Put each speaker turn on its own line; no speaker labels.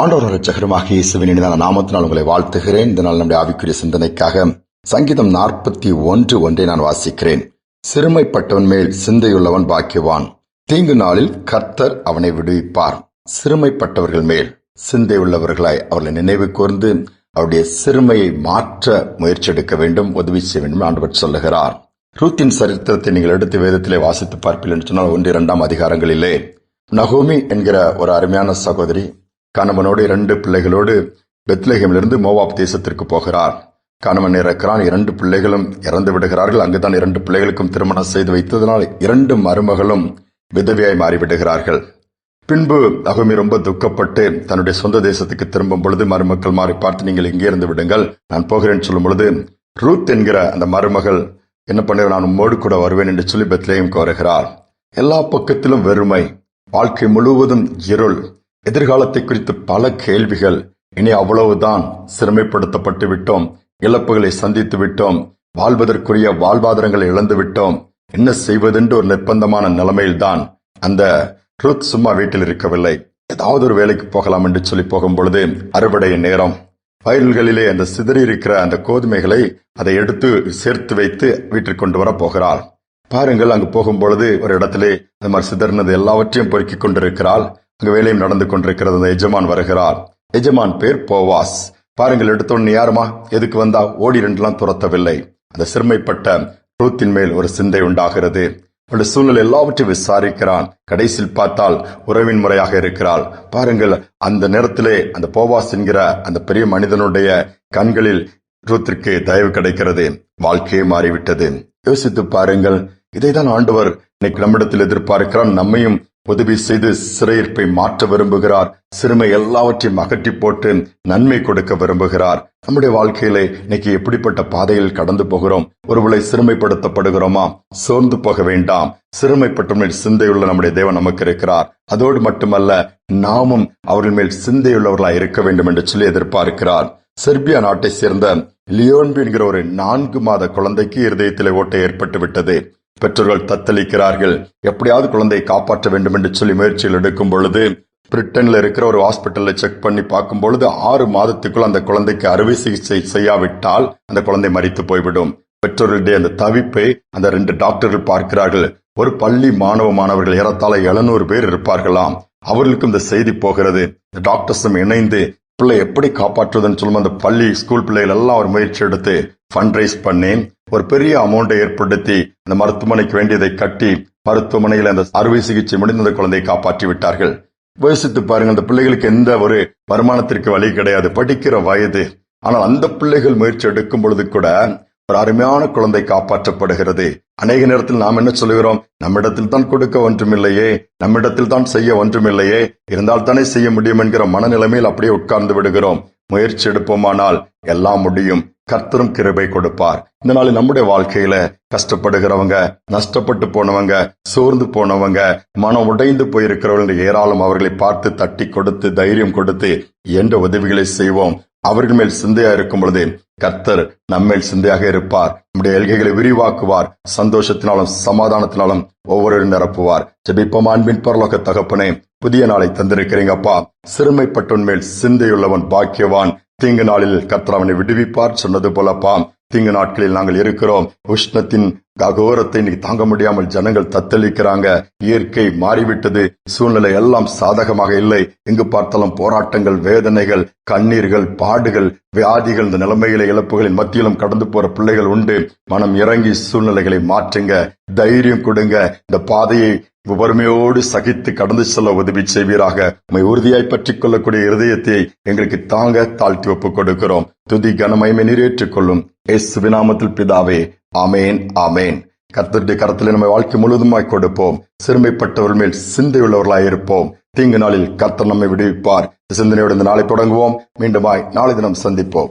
ஆண்டவர் ரட்சகருமாக இயேசுவின் நாமத்தினால் உங்களை வாழ்த்துகிறேன். இந்த நாள் நம்முடைய ஆவிக்குரிய சிந்தனைக்காக சங்கீதம் நாற்பத்தி ஒன்று ஒன்றை நான் வாசிக்கிறேன். சிறுமைப்பட்டவன் மேல் சிந்தையுள்ளவன் பாக்கியவான். தீங்கு நாளில் கர்த்தர் அவனை விடுவிப்பார். சிறுமைப்பட்டவர்கள் மேல் சிந்தை உள்ளவர்களாய் அவர்களை நினைவு கூர்ந்து அவருடைய சிறுமையை மாற்ற முயற்சி எடுக்க வேண்டும். உதவி செய்ய வேண்டும் ஆண்டவர் சொல்லுகிறார். ரூத்தின் சரித்திரத்தை நீங்கள் எடுத்து வேதத்திலே வாசித்து பார்ப்பீர்கள் என்று சொன்னால் ஒன்று இரண்டாம் அதிகாரங்களிலே நகோமி என்கிற ஒரு அருமையான சகோதரி கணவனோடு இரண்டு பிள்ளைகளோடு பெத்லேகமிலிருந்து மோவாப் தேசத்திற்கு போகிறார். கணவன் இறக்கிறான் இரண்டு பிள்ளைகளும் இறந்து விடுகிறார்கள். அங்குதான் இரண்டு பிள்ளைகளுக்கும் திருமணம் செய்து வைத்ததனால் இரண்டு மருமகளும் விதவியாய் மாறிவிடுகிறார்கள். பின்பு அகமி ரொம்ப துக்கப்பட்டு தன்னுடைய சொந்த தேசத்துக்கு திரும்பும் பொழுது மருமக்கள் மாறி பார்த்து நீங்கள் இங்கே இருந்து விடுங்கள். நான் போகிறேன் சொல்லும் பொழுது ரூத் என்கிற அந்த மருமகள் என்ன பண்ணுற நான் உம்மோடு கூட வருவேன் என்று சொல்லி பெத்லேயும் கோருகிறார் எல்லா பக்கத்திலும் வெறுமை வாழ்க்கை முழுவதும் இருள் எதிர்காலத்தை குறித்து பல கேள்விகள். இனி அவ்வளவுதான். சிறுமைப்படுத்தப்பட்டு விட்டோம் இழப்புகளை சந்தித்து விட்டோம் வாழ்வதற்குரிய வாழ்வாதாரங்களை இழந்து விட்டோம் என்ன செய்வதென்று ஒரு நிர்பந்தமான நிலைமையில்தான். அந்த ருத் சும்மா வீட்டில் இருக்கவில்லை. ஏதாவது ஒரு வேலைக்கு போகலாம் என்று சொல்லி போகும் பொழுது அறுவடை நேரம். வயல்களிலே அந்த சிதறி இருக்கிற அந்த கோதுமைகளை அதை எடுத்து சேர்த்து வைத்து வீட்டிற்கு கொண்டு வர போகிறாள். பாருங்கள் அங்கு போகும் பொழுது ஒரு இடத்திலே அது மாதிரி சிதறினது எல்லாவற்றையும் பொறுக்கிக் கொண்டிருக்கிறாள். அங்கு வேலையும் நடந்து கொண்டிருக்கிறது அந்த எஜமான் வருகிறார். எஜமான் பேர் போவாஸ். பாருங்கள் எடுத்தோன்னு யாருமா? எதுக்கு வந்தா? ஓடி ரெண்டுலாம் துரத்தவில்லை. அந்த சிறுமைப்பட்ட ரூத்தின் மேல் ஒரு சிந்தை உண்டாகிறது. அவளுடைய சூழ்நிலை எல்லாவற்றையும் விசாரிக்கிறான். கடைசியில் பார்த்தால் உறவின் முறையாக இருக்கிறாள். பாருங்கள் அந்த நேரத்திலே அந்த போவாஸ் என்கிற அந்த பெரிய மனிதனுடைய கண்களில் ரூத்திற்கு தயவு கிடைக்கிறது. வாழ்க்கையே மாறிவிட்டது. யோசித்து பாருங்கள் இதைதான் ஆண்டவர் இன்னைக்கு நம்மிடத்தில் எதிர்பார்க்கிறான் நம்மையும் உதவி செய்து சிறையிருப்பை மாற்ற விரும்புகிறார். சிறுமை எல்லாவற்றையும் அகற்றி போட்டு நன்மை கொடுக்க விரும்புகிறார். நம்முடைய வாழ்க்கையிலே இன்னைக்கு எப்படிப்பட்ட பாதையில் கடந்து போகிறோம்? ஒருவேளை சிறுமைப்படுத்தப்படுகிறோமா? சோர்ந்து போக வேண்டாம். சிறுமைப்பட்ட சிந்தையுள்ள நம்முடைய தேவன் நமக்கு இருக்கிறார். அதோடு மட்டுமல்ல நாமும் அவர்கள் மேல் சிந்தையுள்ளவர்களாய் இருக்க வேண்டும் என்று சொல்லி எதிர்பார்க்கிறார். செர்பியா நாட்டை சேர்ந்த லியோன்பி என்கிற ஒரு நான்கு மாத குழந்தைக்கு இருதயத்திலே ஓட்டை ஏற்பட்டு விட்டது பெற்றோர்கள் தத்தளிக்கிறார்கள். எப்படியாவது குழந்தையை காப்பாற்ற வேண்டும் என்று சொல்லி முயற்சிகள் எடுக்கும் பொழுது பிரிட்டன்ல இருக்கிற ஒரு ஹாஸ்பிட்டலில் செக் பண்ணி பார்க்கும் பொழுது ஆறு மாதத்துக்குள் அந்த குழந்தைக்கு அறுவை சிகிச்சை செய்யாவிட்டால் அந்த குழந்தை மறித்து போய்விடும். பெற்றோர்களுடைய அந்த தவிப்பை அந்த ரெண்டு டாக்டர்கள் பார்க்கிறார்கள். ஒரு பள்ளி மாணவ மாணவர்கள் ஏறத்தாழ எழுநூறு பேர் இருப்பார்களாம். அவர்களுக்கும் இந்த செய்தி போகிறது. இந்த டாக்டர்ஸும் இணைந்து பிள்ளை எப்படி காப்பாற்றுவதுன்னு சொல்லும் அந்த பள்ளி ஸ்கூல் பிள்ளைகள் எல்லாம் ஒரு முயற்சி எடுத்து ஃபண்ட் ரைஸ் பண்ணி ஒரு பெரிய அமௌண்ட்டை ஏற்படுத்தி அந்த மருத்துவமனைக்கு வேண்டியதை கட்டி மருத்துவமனையில் அந்த அறுவை சிகிச்சை முடிந்த அந்த குழந்தையை காப்பாற்றி விட்டார்கள். யோசித்து பாருங்க அந்த பிள்ளைகளுக்கு எந்த ஒரு வருமானத்திற்கு வழி கிடையாது. படிக்கிற வயது. ஆனால் அந்த பிள்ளைகள் முயற்சி எடுக்கும் பொழுது கூட ஒரு அருமையான குழந்தை காப்பாற்றப்படுகிறது. அநேக நேரத்தில் நாம் என்ன சொல்லுகிறோம்? நம்மிடத்தில் தான் கொடுக்க ஒன்றுமில்லையே. நம்மிடத்தில் தான் செய்ய ஒன்றுமில்லையே. இருந்தால் தானே செய்ய முடியும் என்கிற மனநிலைமையில் அப்படியே உட்கார்ந்து விடுகிறோம். முயற்சி எடுப்போமானால் எல்லாம் முடியும். கர்த்தரும் கிருபை கொடுப்பார். இந்த நாள் நம்முடைய வாழ்க்கையில கஷ்டப்படுகிறவங்க நஷ்டப்பட்டு போனவங்க சோர்ந்து போனவங்க மனம் உடைந்து போயிருக்கிறவர்கள் ஏராளம் அவர்களை பார்த்து தட்டி கொடுத்து தைரியம் கொடுத்து என்ற உதவிகளை செய்வோம். அவர்கள் மேல் சிந்தையா இருக்கும் பொழுது கர்த்தர் நம்மேல் சிந்தையாக இருப்பார். நம்முடைய எல்கைகளை விரிவாக்குவார். சந்தோஷத்தினாலும் சமாதானத்தினாலும் ஒவ்வொரு நிரப்புவார். ஜெபிப்போம் அன்பின் பரலோக தகப்பனே புதிய நாளை தந்திருக்கிறீங்கப்பா சிறுமைப்பட்டவன் மேல் சிந்தையுள்ளவன் பாக்கியவான். தீங்கு நாளில் கர்த்தர் அவனை விடுவிப்பார் சொன்னது போலப்பா. தீங்கு நாட்களில் நாங்கள் இருக்கிறோம். உஷ்ணத்தின் ககோரத்தை இன்னைக்கு தாங்க முடியாமல் ஜனங்கள் தத்தளிக்கிறாங்க. இயற்கை மாறிவிட்டது. சூழ்நிலை எல்லாம் சாதகமாக இல்லை. எங்கு பார்த்தாலும் போராட்டங்கள் வேதனைகள் கண்ணீர்கள் பாடுகள் வியாதிகள் இந்த நிலைமைகளை இழப்புகளின் மத்தியிலும் கடந்து போற பிள்ளைகள் உண்டு. மனம் இறங்கி சூழ்நிலைகளை மாற்றுங்க. தைரியம் கொடுங்க. இந்த பாதையை வறுமையோடு சகித்து கடந்து செல்ல உதவி செய்வீராக. உண்மை உறுதியாய் பற்றிக் கொள்ளக்கூடிய இருதயத்தை எங்களுக்கு தாங்க தாழ்த்தி ஒப்புக் கொடுக்கிறோம். துதி கனமயமை நிறைவேற்றிக் கொள்ளும். எஸ் பிதாவே ஆமேன் ஆமேன். கர்த்தருடைய கரத்தில் நம்ம வாழ்க்கை முழுவதுமாய் கொடுப்போம். சிறுமைப்பட்டவர் மேல் சிந்தையுள்ளவர்களாய் இருப்போம். தீங்கு நாளில் கர்த்தர் நம்மை விடுவிப்பார். சிந்தனையோடு இந்த நாளை தொடங்குவோம். மீண்டுமாய் நாளை தினம் சந்திப்போம்.